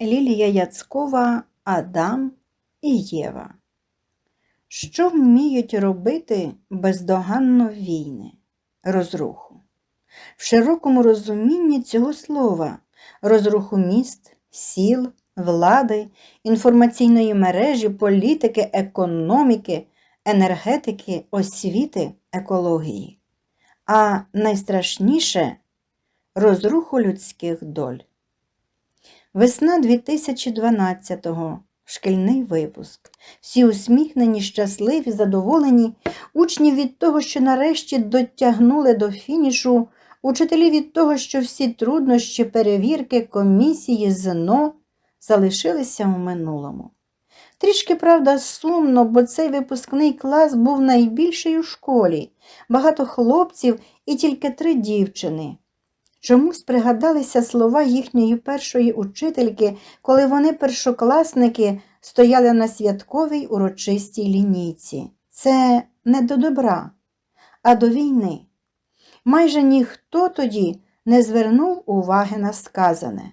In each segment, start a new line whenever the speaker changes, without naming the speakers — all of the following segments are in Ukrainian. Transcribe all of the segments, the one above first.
Лілія Яцкова, Адам і Єва. Що вміють робити бездоганно війни? Розруху. В широкому розумінні цього слова розруху міст, сіл, влади, інформаційної мережі, політики, економіки, енергетики, освіти, екології. А найстрашніше розруху людських доль. Весна 2012-го. Шкільний випуск. Всі усміхнені, щасливі, задоволені, учні від того, що нарешті дотягнули до фінішу, учителі від того, що всі труднощі, перевірки, комісії, ЗНО залишилися у минулому. Трішки, правда, сумно, бо цей випускний клас був найбільший у школі, багато хлопців і тільки три дівчини. Чомусь пригадалися слова їхньої першої учительки, коли вони, першокласники, стояли на святковій урочистій лінійці. Це не до добра, а до війни. Майже ніхто тоді не звернув уваги на сказане.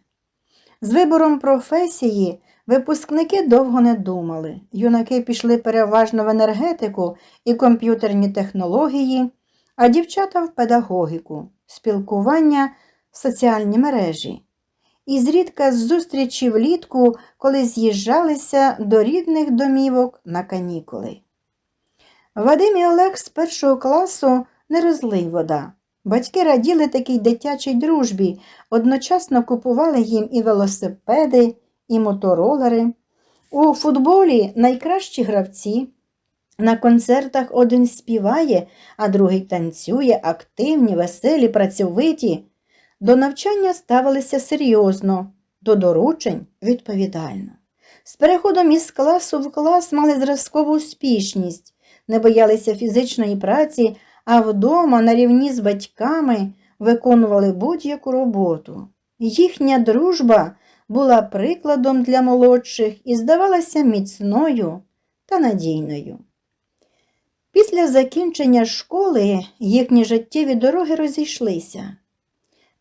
З вибором професії випускники довго не думали. Юнаки пішли переважно в енергетику і комп'ютерні технології, а дівчата в педагогіку спілкування, соціальні мережі. І зрідка з зустрічі влітку, коли з'їжджалися до рідних домівок на канікули. Вадим і Олег з першого класу не розлий вода. Батьки раділи такій дитячій дружбі, одночасно купували їм і велосипеди, і моторолери. У футболі найкращі гравці. На концертах один співає, а другий танцює, активні, веселі, працьовиті. До навчання ставилися серйозно, до доручень відповідально. З переходом із класу в клас мали зразкову успішність, не боялися фізичної праці, а вдома на рівні з батьками виконували будь-яку роботу. Їхня дружба була прикладом для молодших і здавалася міцною та надійною. Після закінчення школи їхні життєві дороги розійшлися.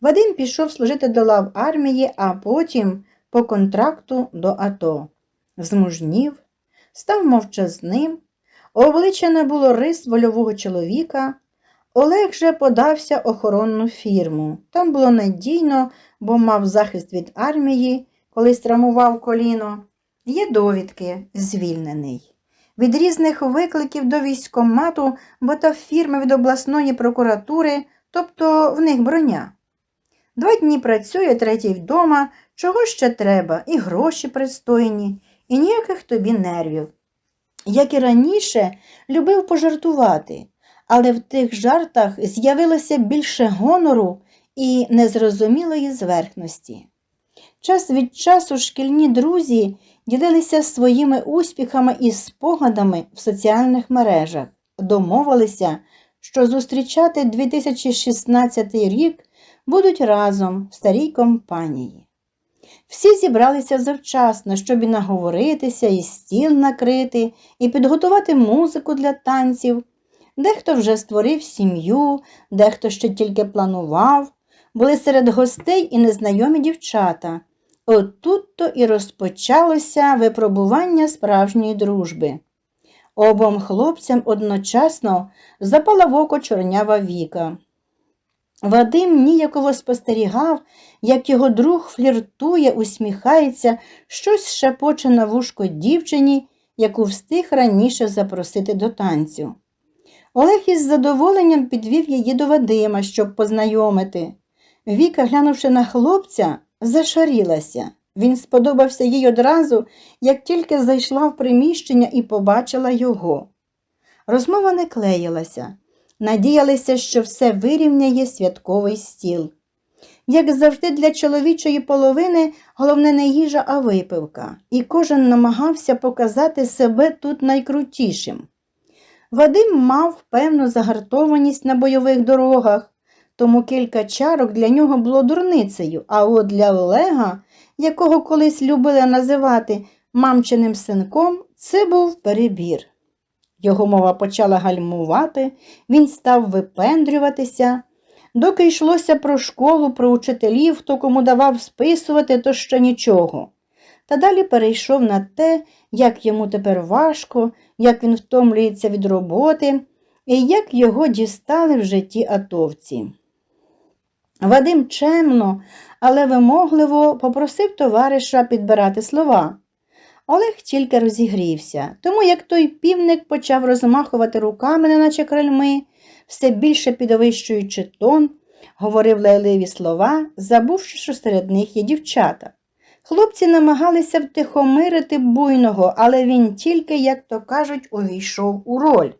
Вадим пішов служити до лав армії, а потім по контракту до АТО. Змужнів, став мовчазним, обличчя не було рис вольового чоловіка. Олег же подався охоронну фірму. Там було надійно, бо мав захист від армії, коли страмував коліно. Є довідки, звільнений від різних викликів до військкомату, бо та фірма від обласної прокуратури, тобто в них броня. Два дні працює, третій вдома, чого ще треба, і гроші пристойні, і ніяких тобі нервів. Як і раніше, любив пожартувати, але в тих жартах з'явилося більше гонору і незрозумілої зверхності. Час від часу шкільні друзі ділилися своїми успіхами і спогадами в соціальних мережах, домовилися, що зустрічати 2016 рік будуть разом в старій компанії. Всі зібралися завчасно, щоб і наговоритися, і стіл накрити, і підготувати музику для танців. Дехто вже створив сім'ю, дехто ще тільки планував, були серед гостей і незнайомі дівчата. Отут то і розпочалося випробування справжньої дружби. Обом хлопцям одночасно запала в око чорнява віка. Вадим ніяково спостерігав, як його друг фліртує, усміхається, щось шепоче на вушко дівчині, яку встиг раніше запросити до танцю. Олег із задоволенням підвів її до Вадима, щоб познайомити. Віка, глянувши на хлопця, зашарілася. Він сподобався їй одразу, як тільки зайшла в приміщення і побачила його. Розмова не клеїлася, надіялися, що все вирівняє святковий стіл. Як завжди, для чоловічої половини головне не їжа, а випивка, і кожен намагався показати себе тут найкрутішим. Вадим мав певну загартованість на бойових дорогах, тому кілька чарок для нього було дурницею, а от для Олега, якого колись любили називати мамчиним синком, це був перебір. Його мова почала гальмувати, він став випендрюватися. Доки йшлося про школу, про учителів, хто кому давав списувати, то ще нічого. та далі перейшов на те, як йому тепер важко, як він втомлюється від роботи і як його дістали в житті атовці. Вадим чемно, але вимогливо попросив товариша підбирати слова. Олег тільки розігрівся, тому як той півник почав розмахувати руками, неначе крильми, все більше підвищуючи тон, говорив лайливі слова, забувши, що серед них є дівчата. Хлопці намагалися втихомирити буйного, але він тільки, як то кажуть, увійшов у роль.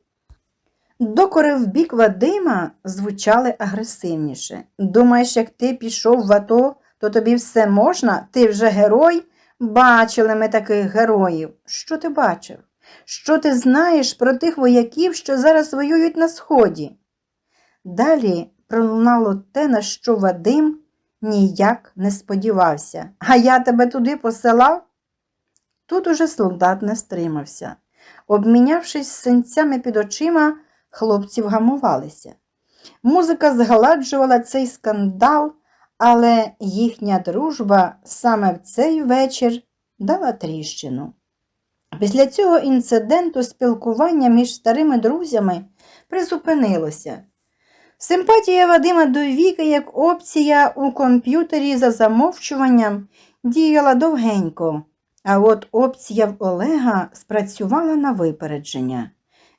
Докори в бік Вадима звучали агресивніше. Думаєш, як ти пішов в АТО, то тобі все можна? Ти вже герой? Бачили ми таких героїв. Що ти бачив? Що ти знаєш про тих вояків, що зараз воюють на сході? Далі пролунало те, на що Вадим ніяк не сподівався. А я тебе туди посилав? Тут уже солдат не стримався. Обмінявшись синцями під очима, хлопці вгамувалися. Музика згладжувала цей скандал, але їхня дружба саме в цей вечір дала тріщину. Після цього інциденту спілкування між старими друзями призупинилося. Симпатія Вадима до Віки як опція у комп'ютері за замовчуванням діяла довгенько, а от опція в Олега спрацювала на випередження.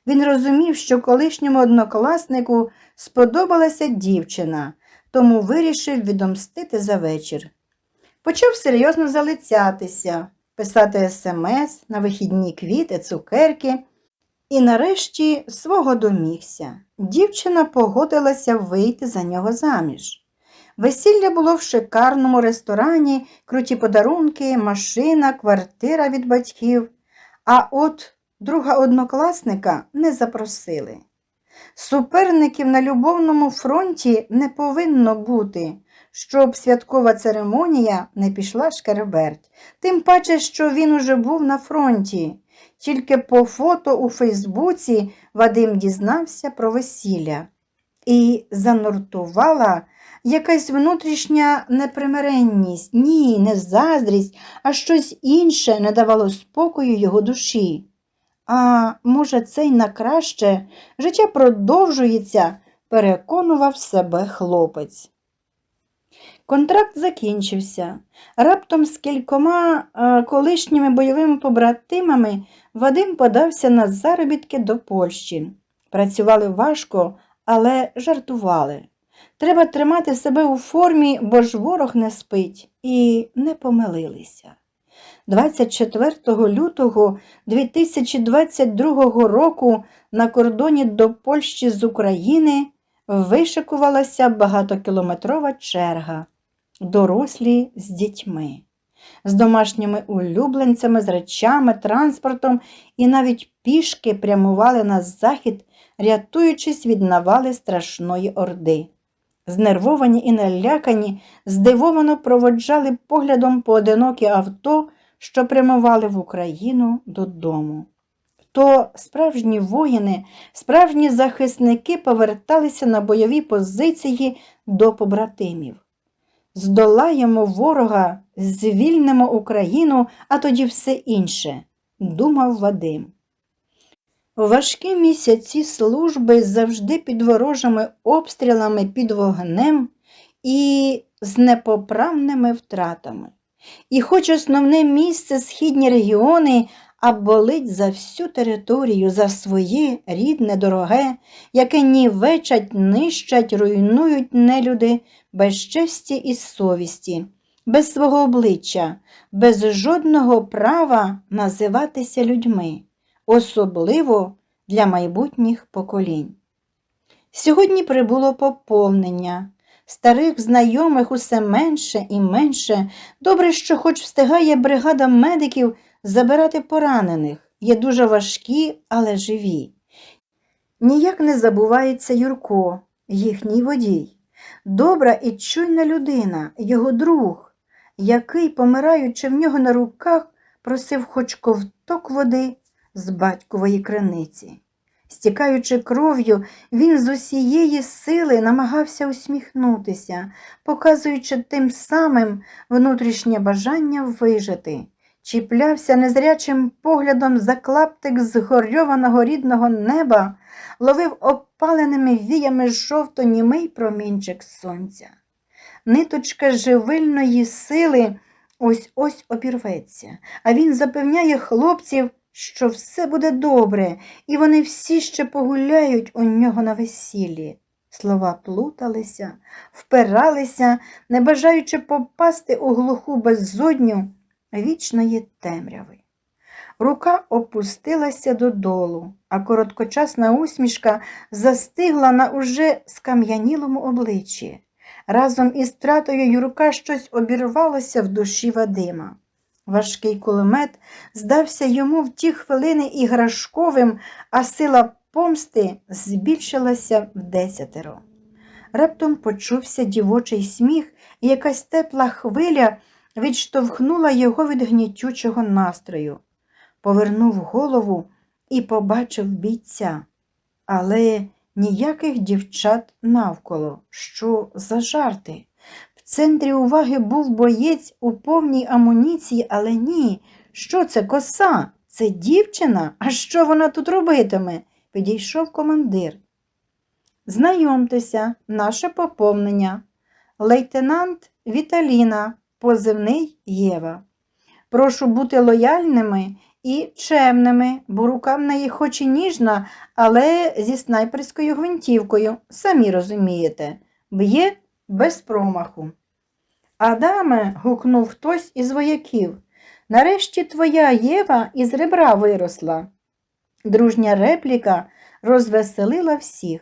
Він розумів, що колишньому однокласнику сподобалася дівчина, тому вирішив відомстити за вечір. Почав серйозно залицятися, писати смс на вихідні квіти, цукерки і нарешті свого домігся. Дівчина погодилася вийти за нього заміж. Весілля було в шикарному ресторані, круті подарунки, машина, квартира від батьків, а от друга однокласника не запросили. Суперників на любовному фронті не повинно бути, щоб святкова церемонія не пішла шкереберть, тим паче, що він уже був на фронті. Тільки по фото у Фейсбуці Вадим дізнався про весілля і зануртувала якась внутрішня непримиренність, ні, не заздрість, а щось інше не давало спокою його душі. А може, це й на краще життя продовжується, переконував себе хлопець. Контракт закінчився. Раптом з кількома е, колишніми бойовими побратимами Вадим подався на заробітки до Польщі. Працювали важко, але жартували. Треба тримати себе у формі, бо ж ворог не спить, і не помилилися. 24 лютого 2022 року на кордоні до Польщі з України вишикувалася багатокілометрова черга, дорослі з дітьми, з домашніми улюбленцями, з речами, транспортом і навіть пішки прямували на захід, рятуючись від навали страшної орди. Знервовані і налякані, здивовано проводжали поглядом поодинокі авто, що прямували в Україну додому. То справжні воїни, справжні захисники поверталися на бойові позиції до побратимів. Здолаємо ворога, звільнимо Україну, а тоді все інше, думав Вадим. Важкі місяці служби завжди під ворожими обстрілами під вогнем і з непоправними втратами. І хоч основне місце східні регіони, а болить за всю територію, за своє рідне, дороге, яке нівечать, нищать, руйнують нелюди без честі і совісті, без свого обличчя, без жодного права називатися людьми, особливо для майбутніх поколінь. Сьогодні прибуло поповнення. Старих знайомих усе менше і менше. Добре, що хоч встигає бригада медиків забирати поранених, є дуже важкі, але живі. Ніяк не забувається Юрко, їхній водій, добра і чуйна людина, його друг, який, помираючи в нього на руках, просив хоч ковток води з батькової криниці. Стікаючи кров'ю, він з усієї сили намагався усміхнутися, показуючи тим самим внутрішнє бажання вижити. чіплявся незрячим поглядом за клаптик згорьованого рідного неба, ловив опаленими віями жовто-німий промінчик сонця. Ниточка живильної сили ось ось обірветься, а він запевняє хлопців, що все буде добре, і вони всі ще погуляють у нього на весіллі. Слова плуталися, впиралися, не бажаючи попасти у глуху беззодню вічної темряви. Рука опустилася додолу, а короткочасна усмішка застигла на уже скам'янілому обличчі. Разом із тратою Юрка щось обірвалося в душі Вадима. Важкий кулемет здався йому в ті хвилини іграшковим, а сила помсти збільшилася в десятеро. Раптом почувся дівочий сміх, і якась тепла хвиля відштовхнула його від гнітючого настрою. Повернув голову і побачив бійця. Але ніяких дівчат навколо. Що за жарти? В центрі уваги був боєць у повній амуніції, але ні. Що це коса? Це дівчина? А що вона тут робитиме? Підійшов командир. Знайомтеся, наше поповнення. Лейтенант Віталіна, позивний Єва. Прошу бути лояльними і чемними, бо рука в неї хоч і ніжна, але зі снайперською гвинтівкою, самі розумієте, б'є без промаху. Адаме, гукнув хтось із вояків, нарешті твоя Єва із ребра виросла. Дружня репліка розвеселила всіх.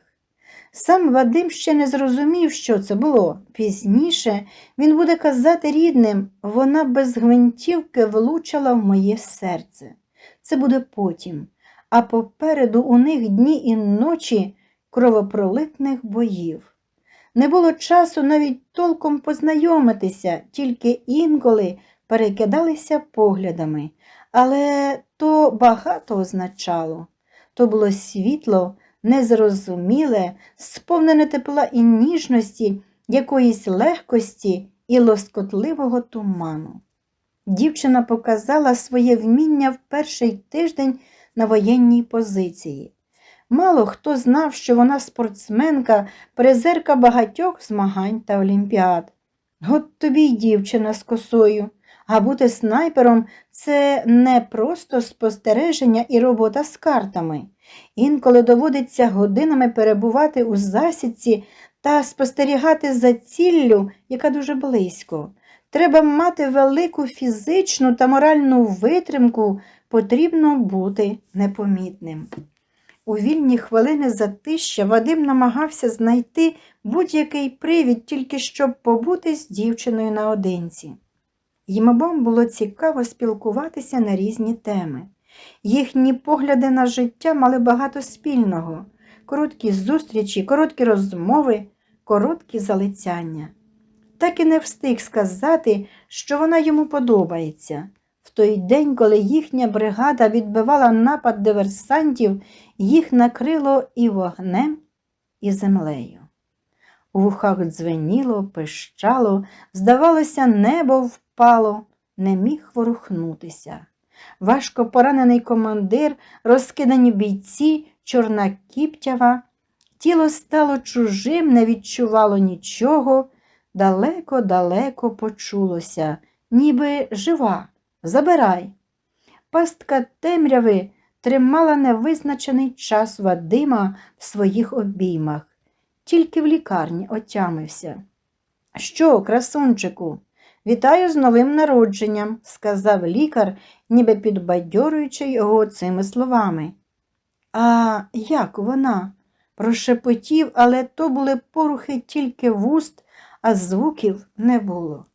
Сам Вадим ще не зрозумів, що це було. Пізніше він буде казати рідним, вона без гвинтівки влучила в моє серце. Це буде потім, а попереду у них дні і ночі кровопролитних боїв. Не було часу навіть толком познайомитися, тільки інколи перекидалися поглядами, але то багато означало. То було світло, незрозуміле, сповнене тепла і ніжності, якоїсь легкості і лоскотливого туману. Дівчина показала своє вміння в перший тиждень на воєнній позиції. Мало хто знав, що вона спортсменка, призерка багатьох змагань та олімпіад. От тобі й дівчина з косою, а бути снайпером це не просто спостереження і робота з картами. Інколи доводиться годинами перебувати у засідці та спостерігати за ціллю, яка дуже близько. Треба мати велику фізичну та моральну витримку, потрібно бути непомітним. У вільні хвилини затища Вадим намагався знайти будь-який привід, тільки щоб побути з дівчиною наодинці. Їм обом було цікаво спілкуватися на різні теми. Їхні погляди на життя мали багато спільного, короткі зустрічі, короткі розмови, короткі залицяння. Так і не встиг сказати, що вона йому подобається. В той день, коли їхня бригада відбивала напад диверсантів, їх накрило і вогнем, і землею. У вухах дзвеніло, пищало, здавалося, небо впало, не міг ворухнутися. Важко поранений командир, розкидані бійці, чорна кіптява. Тіло стало чужим, не відчувало нічого, далеко-далеко почулося, ніби жива. Забирай. Пастка темряви тримала невизначений час Вадима в своїх обіймах, тільки в лікарні отямився. Що, красунчику, вітаю з новим народженням, сказав лікар, ніби підбадьорюючи його цими словами. А як вона? Прошепотів, але то були порухи тільки вуст, а звуків не було.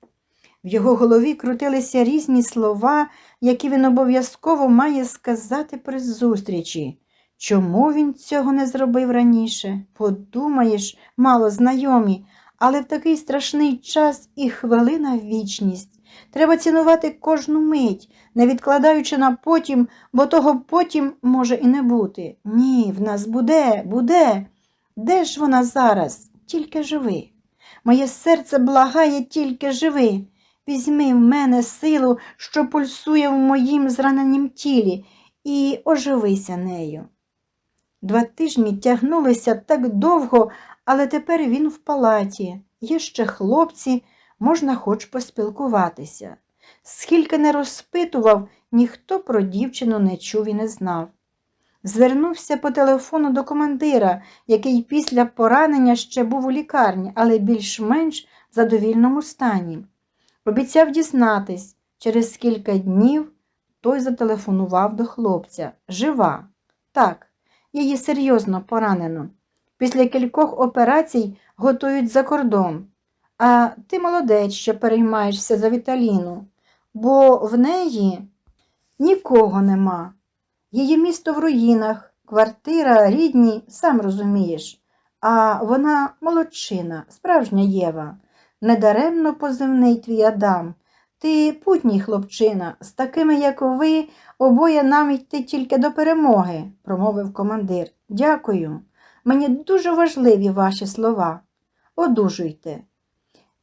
В його голові крутилися різні слова, які він обов'язково має сказати при зустрічі. Чому він цього не зробив раніше? Подумаєш, мало знайомі, але в такий страшний час і хвилина вічність. Треба цінувати кожну мить, не відкладаючи на потім, бо того потім може і не бути. Ні, в нас буде, буде. Де ж вона зараз? Тільки живи. Моє серце благає, тільки живи. Візьми в мене силу, що пульсує в моїм зраненім тілі, і оживися нею. Два тижні тягнулися так довго, але тепер він в палаті. Є ще хлопці, можна хоч поспілкуватися. Скільки не розпитував, ніхто про дівчину не чув і не знав. Звернувся по телефону до командира, який після поранення ще був у лікарні, але більш-менш задовільному стані. Обіцяв дізнатись, через кілька днів той зателефонував до хлопця. Жива. Так, її серйозно поранено. Після кількох операцій готують за кордон. А ти молодець, що переймаєшся за Віталіну, бо в неї нікого нема. Її місто в руїнах, квартира, рідні, сам розумієш. А вона молодчина, справжня Єва. Недаремно позивний твій Адам. Ти путній хлопчина, з такими, як ви, обоє нам йти тільки до перемоги, промовив командир. Дякую. Мені дуже важливі ваші слова. Одужуйте.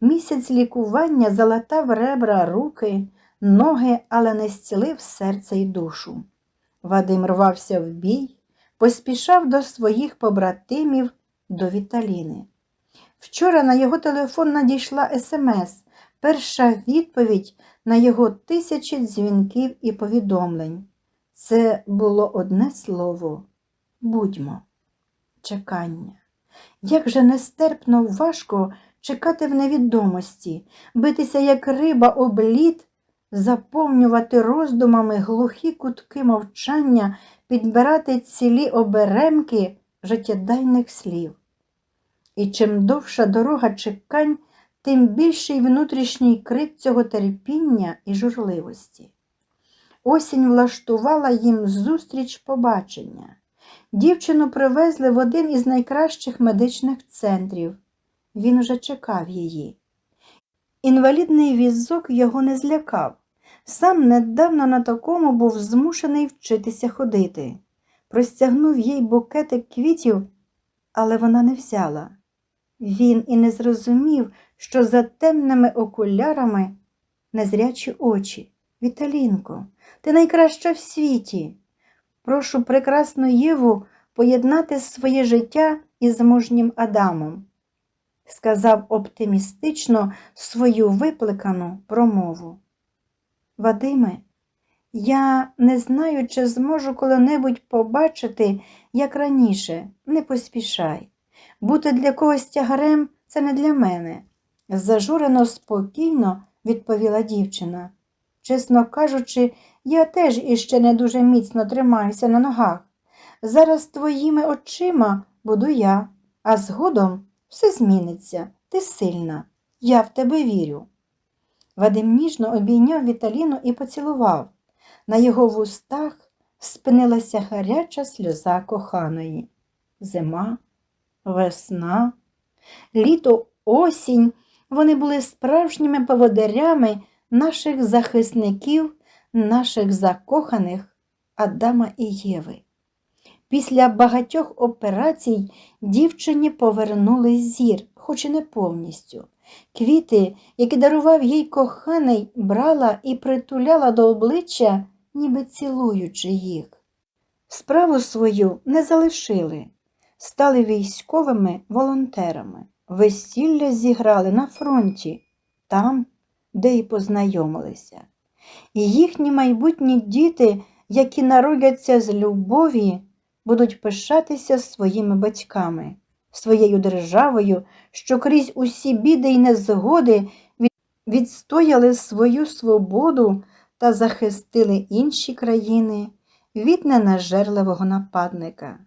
Місяць лікування залатав ребра, руки, ноги, але не зцілив серце й душу. Вадим рвався в бій, поспішав до своїх побратимів, до Віталіни. Вчора на його телефон надійшла смс, перша відповідь на його тисячі дзвінків і повідомлень. Це було одне слово будьмо, чекання. Як же нестерпно важко чекати в невідомості, битися, як риба об лід, заповнювати роздумами глухі кутки мовчання, підбирати цілі оберемки життєдайних слів. І чим довша дорога чекань, тим більший внутрішній крик цього терпіння і журливості. Осінь влаштувала їм зустріч побачення. Дівчину привезли в один із найкращих медичних центрів. Він уже чекав її. Інвалідний візок його не злякав. Сам недавно на такому був змушений вчитися ходити. Простягнув їй букетик квітів, але вона не взяла. Він і не зрозумів, що за темними окулярами незрячі очі. Віталінко, ти найкраща в світі. Прошу прекрасну Єву поєднати своє життя із мужнім Адамом, сказав оптимістично свою викликану промову. Вадиме, я не знаю, чи зможу коли-небудь побачити, як раніше, не поспішай. Бути для когось тягарем це не для мене. Зажурено спокійно відповіла дівчина. Чесно кажучи, я теж іще не дуже міцно тримаюся на ногах. Зараз твоїми очима буду я, а згодом все зміниться. Ти сильна. Я в тебе вірю. Вадим ніжно обійняв Віталіну і поцілував. На його вустах спинилася гаряча сльоза коханої. Зима, весна, літо, осінь. Вони були справжніми поводарями наших захисників, наших закоханих Адама і Єви. Після багатьох операцій дівчині повернули зір, хоч і не повністю. Квіти, які дарував їй коханий, брала і притуляла до обличчя, ніби цілуючи їх. Справу свою не залишили, стали військовими волонтерами. Весілля зіграли на фронті, там, де й познайомилися. І їхні майбутні діти, які народяться з любові, будуть пишатися своїми батьками, своєю державою, що крізь усі біди й незгоди відстояли свою свободу та захистили інші країни від ненажерливого нападника.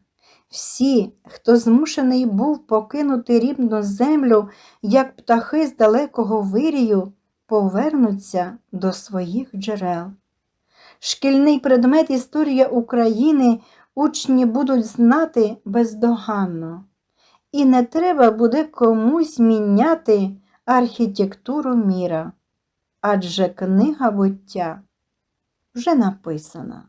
Всі, хто змушений був покинути рівну землю, як птахи з далекого вирію, повернуться до своїх джерел. Шкільний предмет Історія України учні будуть знати бездоганно. І не треба буде комусь міняти архітектуру міра, адже книга буття вже написана.